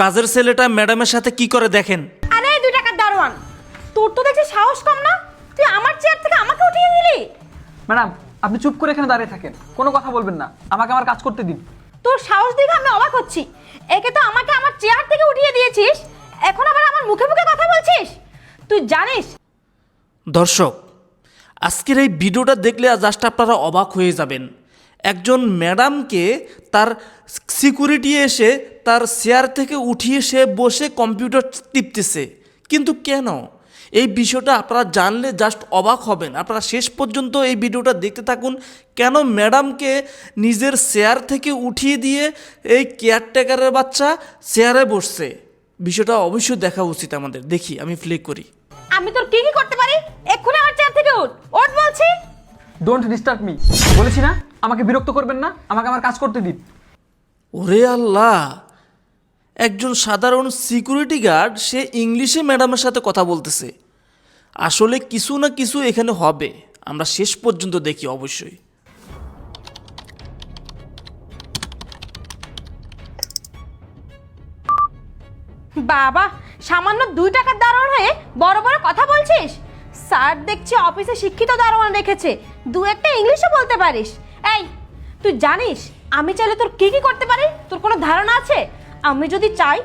কাজের ছেলেটা ম্যাডামের সাথে কি করে দেখেন? আরে এই দুই টাকার দারোয়ান তোর তো দেখছি সাহস কম না? তুই আমার চেয়ার থেকে আমাকে উঠিয়ে দিলি? ম্যাডাম আপনি চুপ করে এখানে দাঁড়িয়ে থাকেন। কোনো কথা বলবেন না। আমাকে আমার কাজ করতে দিন। তোর সাহস দেখে আমি অবাক হচ্ছি। একে তো আমাকে আমার চেয়ার থেকে উঠিয়ে দিয়েছিস এখন আবার আমার মুখে মুখে কথা বলছিস? তুই জানিস? দর্শক আজকের এই ভিডিওটা দেখলে জাস্ট আপনারা অবাক হয়ে যাবেন। একজন ম্যাডামকে তার সিকিউরিটি এসে তার চেয়ার থেকে উঠিয়ে সে বসে কম্পিউটার টিপতেছে। কিন্তু কেন? এই বিষয়টা আপনারা জানলে জাস্ট অবাক হবেন। আপনারা শেষ পর্যন্ত এই ভিডিওটা দেখতে থাকুন, কেন ম্যাডামকে নিজের চেয়ার থেকে উঠিয়ে দিয়ে এই কেয়ারটেকারের বাচ্চা চেয়ারে বসছে? বিষয়টা অবশ্যই দেখা উচিত আমাদের। দেখি, আমি প্লে করি। আমি তোর কি কি করতে পারি? এক্ষুনি আমার চেয়ার থেকে উঠ। ওঠ বলছি। ডোন্ট ডিস্টার্ব মি বলেছি না? আমাকে বিরক্ত করবেন না? আমাকে আমার কাজ করতে দিন। ওরে আল্লাহ! একজন সাধারণ সিকিউরিটি গার্ড সে ইংলিশে ম্যাডামের সাথে কথা বলতেছে। আসলে কিছু না কিছু এখানে হবে। আমরা শেষ পর্যন্ত দেখি অবশ্যই। বাবা সামান্য দুই টাকার দারোয়ান হয়ে বড় বড় কথা বলছিস? স্যার দেখছি অফিসে শিক্ষিত দারোয়ান রেখেছে। দু একটা ইংলিশও বলতে পারিস। এই, তুই জানিস আমি চাইলে তোর কি কি করতে পারি? তোর কোনো ধারণা আছে? আমি যদি চাই,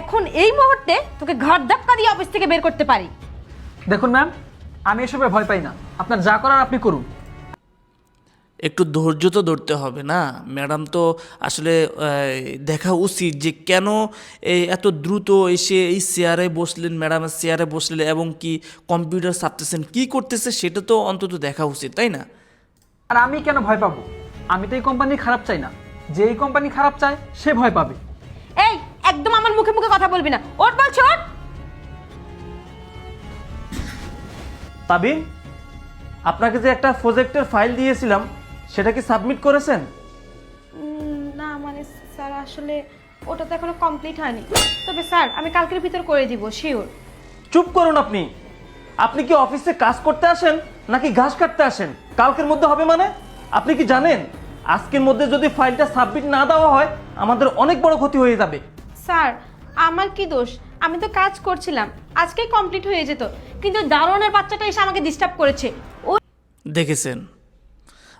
এখন এই মুহূর্তে তোকে ঘর ধাক্কা দিয়ে অফিস থেকে বের করতে পারি। দেখুন ম্যাম আমি এসবে ভয় পাই না। আপনার যা করার আপনি করুন। একটু ধৈর্য তো ধরতে হবে না? ম্যাডাম তো আসলে দেখা উচিত যে কেন এই এত দ্রুত এসে এই চেয়ারে বসলেন ম্যাডামের চেয়ারে বসলেন এবং কি কম্পিউটার ছাপতেছেন কি করতেছে সেটা তো অন্তত দেখা উচিত তাই না? আর আমি কেন ভয় পাবো? আমি তো এই কোম্পানি খারাপ চাই না। যে এই কোম্পানি খারাপ চায় সে ভয় পাবে। এই একদম আমার মুখে মুখে কথা বলবি না। ওট বলছি ওট তাবিন আপনাকে যে একটা প্রজেক্টের ফাইল দিয়েছিলাম সেটা কি সাবমিট করেছেন? না মানে স্যার আসলে ওটা তো এখনও কমপ্লিট হয়নি। তবে স্যার আমি কালকের ভিতর করে দিব শিওর। চুপ করুন আপনি। আপনি কি অফিসে কাজ করতে আসেন নাকি ঘাস কাটতে আসেন? কালকের মধ্যে হবে মানে? আপনি কি জানেন? আজকের মধ্যে যদি ফাইলটা সাবমিট না দেওয়া হয় আমাদের অনেক বড় ক্ষতি হয়ে যাবে। স্যার আমার কি দোষ? আমি তো কাজ করছিলাম আজকেই কমপ্লিট হয়ে যেত। কিন্তু দারোয়ানের বাচ্চাটা এসে আমাকে ডিস্টার্ব করেছে। ও দেখেছেন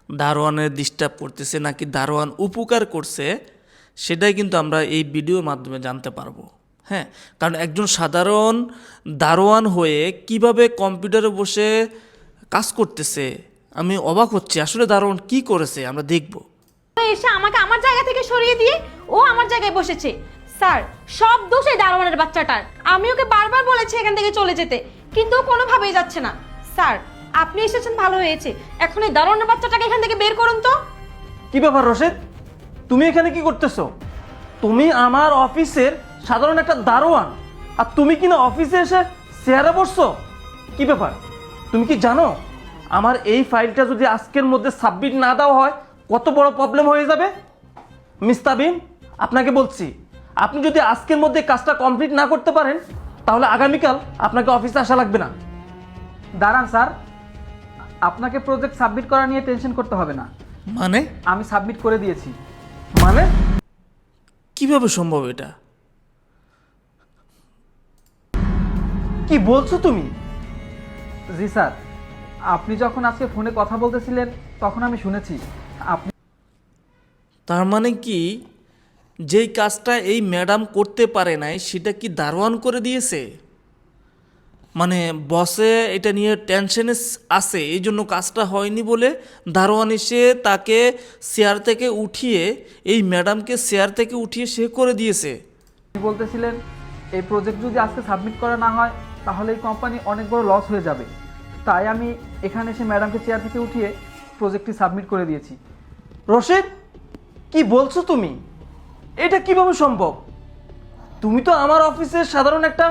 দারোয়ানের ডিস্টার্ব করতেছে নাকি দারোয়ান উপকার করছে, সেটাই কিন্তু আমরা এই ভিডিওর মাধ্যমে জানতে পারব। হ্যাঁ কারণ একজন সাধারণ দারোয়ান হয়ে কীভাবে কম্পিউটারে বসে কাজ করতেছে, আমি অবাক হচ্ছি, আসলে দারোয়ান কি করেছে আমরা দেখব। এসে আমাকে আমার জায়গা থেকে সরিয়ে দিয়ে ও আমার জায়গায় বসেছে। স্যার, সব দোষ এই দারোয়ানের বাচ্চাটার। আমি ওকে বারবার বলেছি এখান থেকে চলে যেতে, কিন্তু ও কোনোভাবেই যাচ্ছে না। স্যার আপনি এসেছেন, ভালো হয়েছে। এখন এই দারোয়ানের বাচ্চাটাকে এখান থেকে বের করুন তো। কি ব্যাপার, রশেদ? তুমি এখানে কি করতেছো? তুমি আমার অফিসের সাধারণ একটা দারোয়ান, আর তুমি কি না অফিসে এসে চেয়ারে বসছো? কি ব্যাপার? তুমি কি জানো, আমার এই ফাইলটা যদি আজকের মধ্যে সাবমিট না দেওয়া হয়, কত বড় প্রবলেম হয়ে যাবে? মিস্তাবিন আপনাকে বলছি, আপনি যদি আজকের মধ্যে কাজটা কমপ্লিট না করতে পারেন, তাহলে আগামীকাল আপনাকে অফিসে আসা লাগবে না। দাঁড়ান, স্যার। আপনাকে প্রজেক্ট সাবমিট করা নিয়ে টেনশন করতে হবে না। মানে? আমি সাবমিট করে দিয়েছি। মানে? কীভাবে সম্ভব এটা? কি বলছো তুমি? জি স্যার আপনি যখন আজকে ফোনে কথা বলতেছিলেন তখন আমি শুনেছি। আপনি তার মানে কি যেই কাজটা এই ম্যাডাম করতে পারে নাই সেটা কি দারোয়ান করে দিয়েছে? মানে বসে এটা নিয়ে টেনশনে আছে, এই জন্য কাজটা হয়নি বলে দারোয়ান এসে তাকে চেয়ার থেকে উঠিয়ে, এই ম্যাডামকে চেয়ার থেকে উঠিয়ে সে করে দিয়েছে। বলতেছিলেন? এই প্রজেক্ট যদি আজকে সাবমিট করা না হয়, তাহলে এই কোম্পানি অনেক বড় লস হয়ে যাবে। তাই আমি এখানে এসে ম্যাডামকে চেয়ার থেকে উঠিয়ে প্রজেক্টটি সাবমিট করে দিয়েছি। রশিদ, কি বলছো তুমি? এটা কীভাবে সম্ভব? তুমি তো আমার অফিসের সাধারণ একটা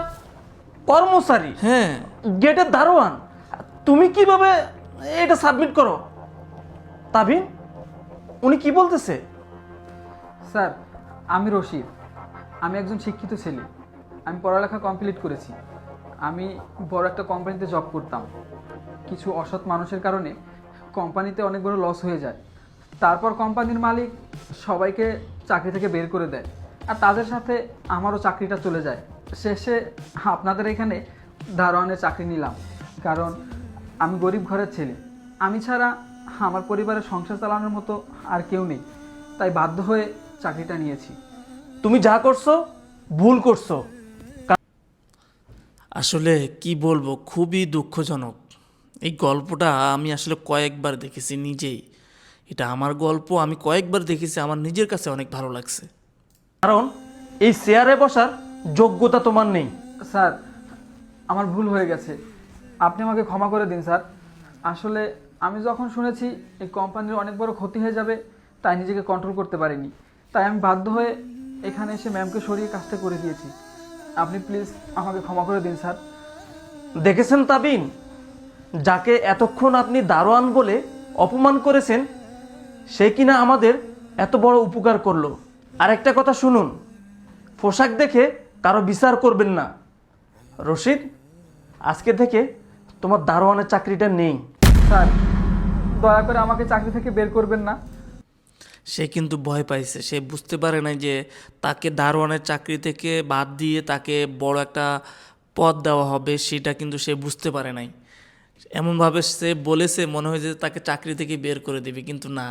কর্মচারী। হ্যাঁ। গেটের দারোয়ান তুমি কীভাবে এটা সাবমিট করো? তাবিন উনি কি বলতেছে? স্যার আমি রশিদ। আমি একজন শিক্ষিত ছেলে। আমি পড়ালেখা কমপ্লিট করেছি। আমি বড় একটা কোম্পানিতে জব করতাম। কিছু অসৎ মানুষের কারণে কোম্পানিতে অনেক বড় লস হয়ে যায়। তারপর কোম্পানির মালিক সবাইকে চাকরি থেকে বের করে দেয়। আর তাদের সাথে আমারও চাকরিটা চলে যায়। শেষে আপনাদের এখানে দারোয়ানের চাকরি নিলাম। কারণ আমি গরিব ঘরের ছেলে। আমি ছাড়া আমার পরিবারের সংসার চালানোর মতো আর কেউ নেই। তাই বাধ্য হয়ে চাকরিটা নিয়েছি। তুমি যা করছ ভুল করছ। আসলে কি বলব খুবই দুঃখজনক। এই গল্পটা আমি আসলে কয়েকবার দেখেছি নিজেই। এটা আমার গল্প আমি কয়েকবার দেখেছি আমার নিজের কাছে অনেক ভালো লাগছে। কারণ এই চেয়ারে বসার যোগ্যতা তোমার নেই। স্যার আমার ভুল হয়ে গেছে। আপনি আমাকে ক্ষমা করে দিন স্যার। আসলে আমি যখন শুনেছি এই কোম্পানির অনেক বড় ক্ষতি হয়ে যাবে তাই নিজেকে কন্ট্রোল করতে পারিনি। তাই আমি বাধ্য হয়ে এখানে এসে ম্যামকে সরিয়ে কাজটা করে দিয়েছি। আপনি প্লিজ আমাকে ক্ষমা করে দিন স্যার। দেখেছেন তাবিন? যাকে এতক্ষণ আপনি দারোয়ান বলে অপমান করেছেন সে কিনা আমাদের এত বড় উপকার করল। আর একটা কথা শুনুন। পোশাক দেখে কারও বিচার করবেন না। রশিদ আজকে থেকে তোমার দারোয়ানের চাকরিটা নেই। স্যার দয়া করে আমাকে চাকরি থেকে বের করবেন না। সে কিন্তু ভয় পাইছে। সে বুঝতে পারে নাই যে তাকে দারোয়ানের চাকরি থেকে বাদ দিয়ে তাকে বড় একটা পদ দেওয়া হবে সেটা কিন্তু সে বুঝতে পারে নাই। এমনভাবে সে বলেছে মনে হয় যে তাকে চাকরি থেকে বের করে দেবে কিন্তু না।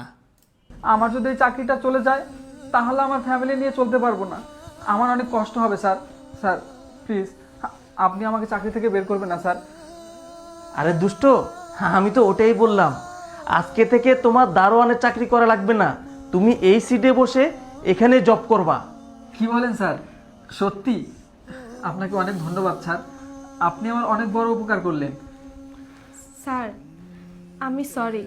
আমার যদি এই চাকরিটা চলে যায় তাহলে আমার ফ্যামিলি নিয়ে চলতে পারব না। আমার অনেক কষ্ট হবে স্যার। স্যার প্লিজ আপনি আমাকে চাকরি থেকে বের করবেন না স্যার। আরে দুষ্ট হ্যাঁ, আমি তো ওটাই বললাম। আজকে থেকে তোমার দারোয়ানের চাকরি করা লাগবে না। তুমি এই সিটে বসে এখানে জব করবা। কি বলেন স্যার? সত্যি? আপনাকে অনেক ধন্যবাদ স্যার। আপনি আমার অনেক বড় উপকার করলেন। স্যার আমি সরি।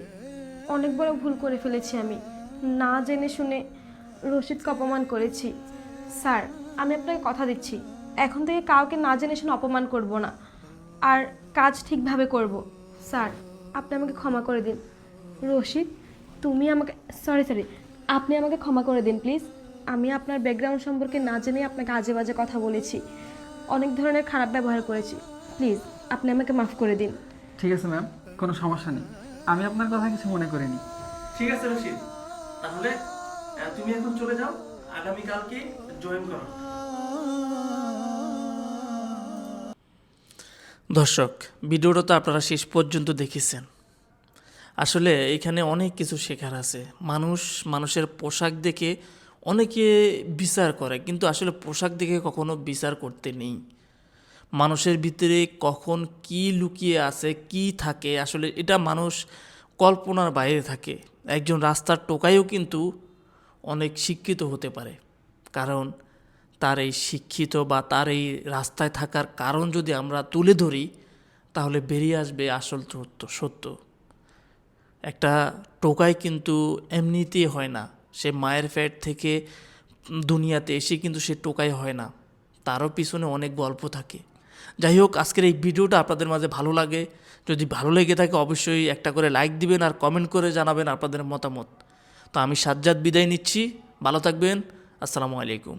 অনেক বড় ভুল করে ফেলেছি আমি। না জেনে শুনে রশিদকে অপমান করেছি। স্যার আমি আপনাকে কথা দিচ্ছি। এখন থেকে কাউকে না জেনে শুনে অপমান করব না। আর কাজ ঠিকভাবে করব। স্যার আপনি আমাকে ক্ষমা করে দিন। রশিদ তুমি আমাকে সরি সরি আপনি আমাকে ক্ষমা করে দিন প্লিজ। আমি আপনার ব্যাকগ্রাউন্ড সম্পর্কে না জেনেই আপনাকে আজে বাজে কথা বলেছি। অনেক ধরনের খারাপ ব্যবহার করেছি। প্লিজ আপনি আমাকে মাফ করে দিন। ঠিক আছে ম্যাম কোনো সমস্যা নেই। আমি আপনার কথা কিছু মনে করিনি। ঠিক আছে রশিদ। তাহলে তুমি এখন চলে যাও। আগামীকালকে জয়েন করো। দর্শক, ভিডিওটা তো আপনারা শেষ পর্যন্ত দেখেছেন। আসলে এখানে অনেক কিছু শেখার আছে। মানুষ মানুষের পোশাক দেখে অনেকে বিচার করে, কিন্তু আসলে পোশাক দেখে কখনো বিচার করতে নেই। মানুষের ভিতরে কখন কি লুকিয়ে আছে, কি থাকে, আসলে এটা মানুষ কল্পনার বাইরে থাকে। একজন রাস্তার টোকাইও কিন্তু অনেক শিক্ষিত হতে পারে। কারণ তার এই শিক্ষিত বা তার এই রাস্তায় থাকার কারণ যদি আমরা তুলে ধরি, তাহলে বেরিয়ে আসবে আসল সত্য সত্য। একটা টোকাই কিন্তু এমনিতেই হয় না। সে মায়ের ফ্যাট থেকে দুনিয়াতে এসে কিন্তু সে টোকাই হয় না। তারও পিছনে অনেক গল্প থাকে। যাই হোক, আজকের এই ভিডিওটা আপনাদের মাঝে ভালো লাগে। যদি ভালো লেগে থাকে, অবশ্যই একটা করে লাইক দিবেন আর কমেন্ট করে জানাবেন আপনাদের মতামত। তো আমি সাজ্জাদ বিদায় নিচ্ছি। ভালো থাকবেন। আসসালামু আলাইকুম।